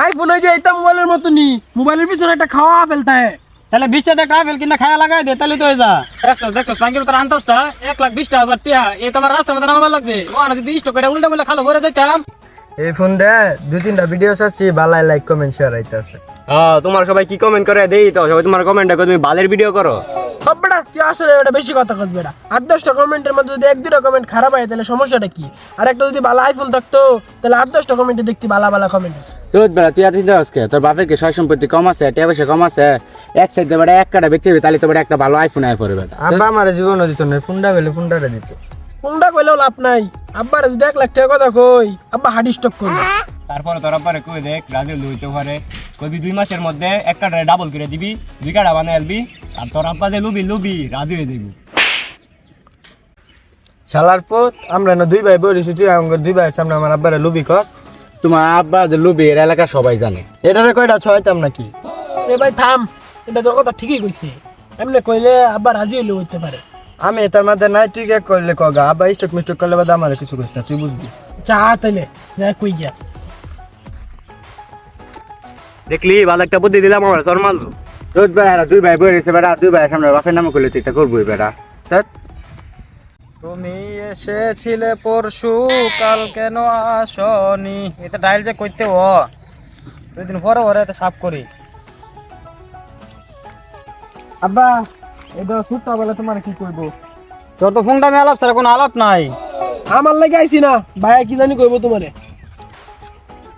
IPhone হয়ে যায় এটা মোবাইলের মতনই। মোবাইলের পিছনে একটা খাওয়া ফেলতে হয় তাহলে বিশ টাকা একটা আপেল কিনা খায়া লাগাই দে তাহলে তো হয়ে যা। দেখছ দেখছ পাঙ্কির তোর আন্তসটা এক লাখ বিশটা হাজার টিয়া। এই তোমার রাস্তার মধ্যে নামাবার লাগছে। ও না যদি স্টক করে উল্টা মুল্টা খালো যাইতাম। এই ফোন দে দুই তিনটা ভিডিও লাইক কমেন্ট শেয়ার আইতাছে। হ্যাঁ তোমার সবাই কি কমেন্ট করে দেই তো? সবাই তোমার কমেন্ট করে তুমি বালের ভিডিও করো। সব বেটা তুই আসলে এটা বেশি কথা কস বেটা। আট দশটা কমেন্টের মধ্যে যদি এক দুটা কমেন্ট খারাপ হয় তাহলে সমস্যাটা কি? আর একটা যদি ভালো আইফোন থাকতো তাহলে আট দশটা কমেন্টে দেখতি ভালো ভালো কমেন্ট তোর বেড়া তুই এত দিতে আজকে তোর বাপের কি সয় সম্পত্তি কম আছে পয়সা কম আছে? এক সাইড বেটা এক কাটা বেচে তাহলে তো একটা ভালো আইফোন আই পড়বে। আব্বা আমার জীবন দিত না ফোনটা পেলে ফোনটা দিত। কোনটা কইলেও লাভ নাই। আব্বার যদি এক লাখ টাকা কথা কই আব্বা হার্ড স্টক করবে। তারপরে তোর আব্বারে কই দেখ রাজু লইতে পারে কবি দুই মাসের মধ্যে এক কাটা ডাবল করে দিবি দুই কাটা বানাই আলবি আর তোর আব্বা যে লুবি লুবি রাজু হয়ে দিবি শালার পুত আমরা না দুই ভাই বলিছি তুই আমার দুই ভাইয়ের সামনে আমার আব্বারে লুবি কর। তোমার আব্বা যে লুবি এর এলাকা সবাই জানে। এটারে কয়টা ছয়তাম নাকি? এ ভাই থাম। এটা তোর কথা ঠিকই কইছে। এমনি কইলে আব্বা রাজি হইলে হইতে পারে। আমি এটার মধ্যে নাই তুই কে করলে কগা আব্বা স্টক মিস্টক করলে বাদ আমার কিছু করিস না তুই বুঝবি। চা তাইলে যাই কই গিয়া দেখলি ভালো একটা বুদ্ধি দিলাম আমার মারলো তোর বেড়া দুই ভাই বই রয়েছে বেটা দুই ভাই সামনে বাপের নামে করলে তুই এটা করবি বেটা তা তুমি এসেছিলে পরশু কাল কেন আসনি? এটা ডাইল যে কইতে ও দুই দিন পরে ওরে এত সাফ করি। আব্বা এটা ছুটটা বলে তোমার কি কইবো? তোর তো ফোনটা আমি আলাপ ছাড়া কোনো আলাপ নাই। আমার লাগে আইছি না ভাই কি জানি কইবো তোমারে।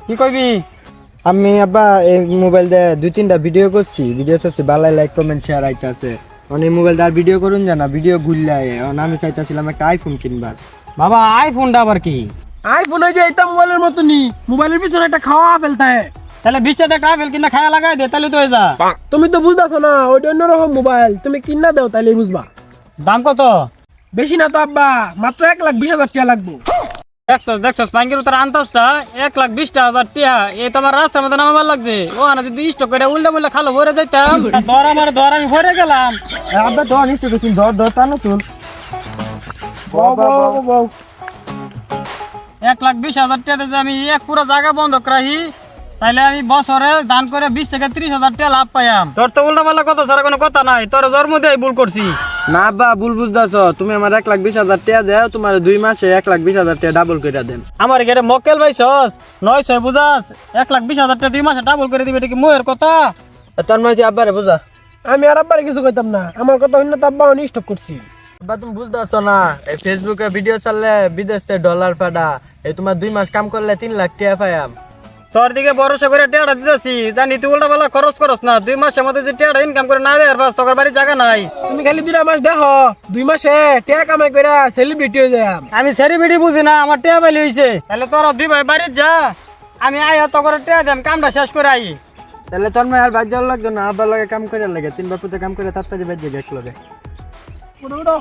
কি কইবি? আমি আব্বা এই মোবাইল দিয়ে দুই তিনটা ভিডিও করছি। ভিডিও চাচ্ছি বালাই লাইক কমেন্ট শেয়ার আইতাছে। অনেক মোবাইল দিয়ে আর ভিডিও করুন জানা ভিডিও এখন আমি চাইতাছিলাম একটা আইফোন কিনবার। বাবা আইফোনটা আবার কি? আইফোন হয়ে যায় এটা মোবাইলের মতনই। মোবাইলের পিছনে একটা খাওয়া ফেলতে হয়। তাহলে বিশ টাকা একটা আপেল কিনা খায়া লাগাই দে তাহলে তো হয়ে যা তুমি তো বুঝতেছো না ওইটা অন্যরকম মোবাইল। তুমি কিনা দাও তাইলে বুঝবা। দাম কত? বেশি না তো আব্বা মাত্র এক লাখ বিশ হাজার টাকা লাগবো। দেখছস আন্তসটা এক লাখ বিশটা হাজার টিয়া। এই তোমার রাস্তার মধ্যে নামাবার লাগছে। ও না যদি স্টক করে উল্টা মুল্টা খালো ভরে যাইতাম। ধর আমার ধর আমি ভরে গেলাম। আব্বা নিশ্চয় ধর ধর তুল এক লাখ বিশ হাজার টাকা যদি আমি এক পুরো জায়গা বন্ধ রাখি তাহলে আমি বছরে দান করে বিশ থেকে ত্রিশ হাজার টাকা লাভ পাইয়াম। তোর তো উল্টা পাল্টা কথা ছাড়া কোনো কথা নাই তোর জন্ম দিয়ে ভুল করছি। না আব্বা ভুল বুঝতেছ। তুমি আমার এক লাখ বিশ হাজার টাকা দেও তোমার দুই মাসে এক লাখ বিশ হাজার টাকা ডাবল করে দেন। আমার এখানে মক্কেল ভাইছস? নয় ছয় বুঝাস? এক লাখ বিশ হাজার টাকা দুই মাসে ডাবল করে দিবে এটা কি মুয়ের কথা? তোর মাঝে আব্বারে বুঝা। আমি আর আব্বারে কিছু কইতাম না। আমার কথা অন্য তো আব্বা অনেক স্টক করছি। আব্বা তুমি বুঝতেছ না এই ফেসবুকে ভিডিও চাললে বিদেশ থেকে ডলার ফাডা এই তোমার দুই মাস কাম করলে তিন লাখ টাকা পাইয়াম। তোর দিকে ভরসা করে টেয়াটা দিতেছি। জানি তুই উল্টা পাল্টা খরচ করস না। দুই মাসের মধ্যে যে টেয়াটা ইনকাম করে না দেয় বাস তোর বাড়ি জায়গা নাই। তুমি খালি দুটা মাস দেখো দুই মাসে টাকা কামাই করে সেলিব্রিটি হয়ে যায় আমি সেরিবিটি বুঝি না আমার টেয়া বাইলি হইছে। তাহলে তোরা দুই ভাই বাড়ি যা। আমি আয়া তো করে টেয়া দেম কামটা শেষ করে আই তাহলে তোর মায়ের বাদ যাওয়ার লাগতো না আব্বার লাগে কাম করে লাগে। তিন বাপুতে কাম করে তাড়াতাড়ি বাদ যাবে এক লগে উঠো উঠো।